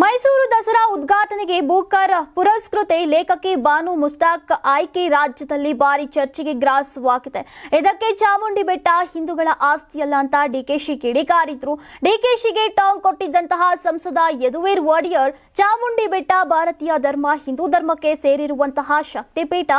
ಮೈಸೂರು ದಸರಾ ಉದ್ಘಾಟನೆಗೆ ಬೂಕರ್ ಪುರಸ್ಕೃತೆ ಲೇಖಕಿ ಬಾನು ಮುಸ್ತಾಕ್ ಆಯ್ಕೆ ರಾಜ್ಯದಲ್ಲಿ ಭಾರಿ ಚರ್ಚೆಗೆ ಗ್ರಾಸವಾಗಿದೆ ಇದಕ್ಕೆ ಚಾಮುಂಡಿ ಬೆಟ್ಟ ಹಿಂದೂಗಳ ಆಸ್ತಿಯಲ್ಲ ಅಂತ ಡಿಕೆಶಿ ಕಿಡಿಕಾರಿದ್ರು. ಡಿಕೆಶಿಗೆ ಟಾಂಗ್ ಕೊಟ್ಟಿದ್ದಂತಹ ಸಂಸದ ಯದುವೀರ್ ಒಡೆಯರ್ ಚಾಮುಂಡಿ ಬೆಟ್ಟ ಭಾರತೀಯ ಧರ್ಮ, ಹಿಂದೂ ಧರ್ಮಕ್ಕೆ ಸೇರಿರುವಂತಹ ಶಕ್ತಿಪೀಠ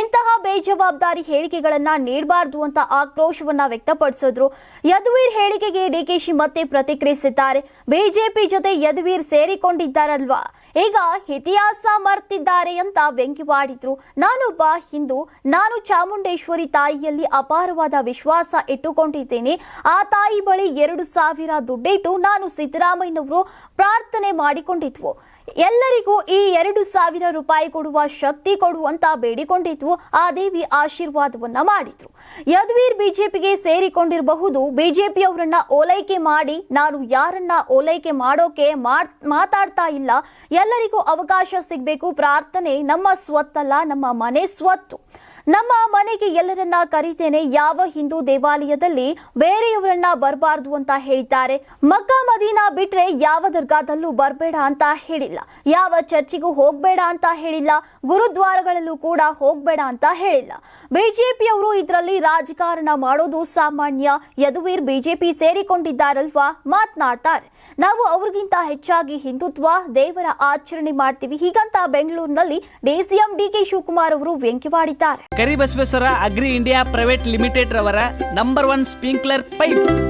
ಇಂತಹ ಬೇಜವಾಬ್ದಾರಿ ಹೇಳಿಕೆಗಳನ್ನ ನೀಡಬಾರದು ಅಂತ ಆಕ್ರೋಶವನ್ನ ವ್ಯಕ್ತಪಡಿಸಿದ್ರು. ಯದುವೀರ್ ಹೇಳಿಕೆಗೆ ಡಿಕೆಶಿ ಮತ್ತೆ ಪ್ರತಿಕ್ರಿಯಿಸಿದ್ದಾರೆ. ಬಿಜೆಪಿ ಜೊತೆ ಯದುವೀರ್ ಸೇರಿಕೊಂಡಿದ್ದಾರಲ್ವಾ ಈಗ ಇತಿಹಾಸ ಮರ್ತಿದ್ದಾರೆ ಅಂತ ವ್ಯಂಗ್ಯವಾಡಿದ್ರು ನಾನೊಬ್ಬ ಹಿಂದೂ, ನಾನು ಚಾಮುಂಡೇಶ್ವರಿ ತಾಯಿಯಲ್ಲಿ ಅಪಾರವಾದ ವಿಶ್ವಾಸ ಇಟ್ಟುಕೊಂಡಿದ್ದೇನೆ. ಆ ತಾಯಿ ಬಳಿ ಎರಡು ಸಾವಿರ ದುಡ್ಡಿಟ್ಟು ನಾನು ಸಿದ್ದರಾಮಯ್ಯನವರು ಪ್ರಾರ್ಥನೆ ಮಾಡಿಕೊಂಡಿದ್ವು. ಎಲ್ಲರಿಗೂ ಈ ಎರಡು ಸಾವಿರ ರೂಪಾಯಿ ಕೊಡುವ ಶಕ್ತಿ ಕೊಡುವಂತ ಬೇಡಿಕೊಂಡಿದ್ವು. ಆ ದೇವಿ ಆಶೀರ್ವಾದವನ್ನ ಮಾಡಿದ್ರು. ಯದ್ವೀರ್ ಬಿಜೆಪಿಗೆ ಸೇರಿಕೊಂಡಿರಬಹುದು. ಬಿಜೆಪಿಯವರನ್ನ ಓಲೈಕೆ ಮಾಡಿ, ನಾನು ಯಾರನ್ನ ಓಲೈಕೆ ಮಾಡೋಕೆ ಮಾಡ್- ಮಾತಾಡ್ತಾ ಇಲ್ಲ. ಎಲ್ಲರಿಗೂ ಅವಕಾಶ ಸಿಗಬೇಕು. ಪ್ರಾರ್ಥನೆ, ನಮ್ಮ ಸ್ವತ್ತಲ್ಲ, ನಮ್ಮ ಮನೆ ಸ್ವತ್ತು. ನಮ್ಮ ಮನೆಗೆ ಎಲ್ಲರನ್ನ ಕರೀತೇನೆ. ಯಾವ ಹಿಂದೂ ದೇವಾಲಯದಲ್ಲಿ ಬೇರೆಯವರನ್ನ ಬರಬಾರ್ದು ಅಂತ ಹೇಳಿದ್ದಾರೆ. ಮಕ್ಕಾ ಮದೀನಾ ಬಿಟ್ರೆ ಯಾವ ದರ್ಗಾದಲ್ಲೂ ಬರಬೇಡ ಅಂತ ಹೇಳಿಲ್ಲ. ಯಾವ ಚರ್ಚಿಗೂ ಹೋಗ್ಬೇಡ ಅಂತ ಹೇಳಿಲ್ಲ. ಗುರುದ್ವಾರಗಳಲ್ಲೂ ಕೂಡ ಹೋಗ್ಬೇಡ ಅಂತ ಹೇಳಿಲ್ಲ. ಬಿಜೆಪಿಯವರು ಇದರಲ್ಲಿ ರಾಜಕಾರಣ ಮಾಡೋದು ಸಾಮಾನ್ಯ. ಯದುವೀರ್ ಬಿಜೆಪಿ ಸೇರಿಕೊಂಡಿದ್ದಾರಲ್ವಾ? ಮಾತನಾಡ್ತಾರೆ. ನಾವು ಅವ್ರಿಗಿಂತ ಹೆಚ್ಚಾಗಿ ಹಿಂದುತ್ವ, ದೇವರ ಆಚರಣೆ ಮಾಡ್ತೀವಿ. ಹೀಗಂತ ಬೆಂಗಳೂರಿನಲ್ಲಿ ಡಿಸಿಎಂ ಡಿ ಕೆ ಶಿವಕುಮಾರ್ ಅವರು ವ್ಯಂಗ್ಯವಾಡಿದ್ದಾರೆ. Karibasaveshwara agri India private limited ರವರ ನಂಬರ್ ಒನ್ ಸ್ಪ್ರಿಂಕ್ಲರ್ ಪೈಪ್.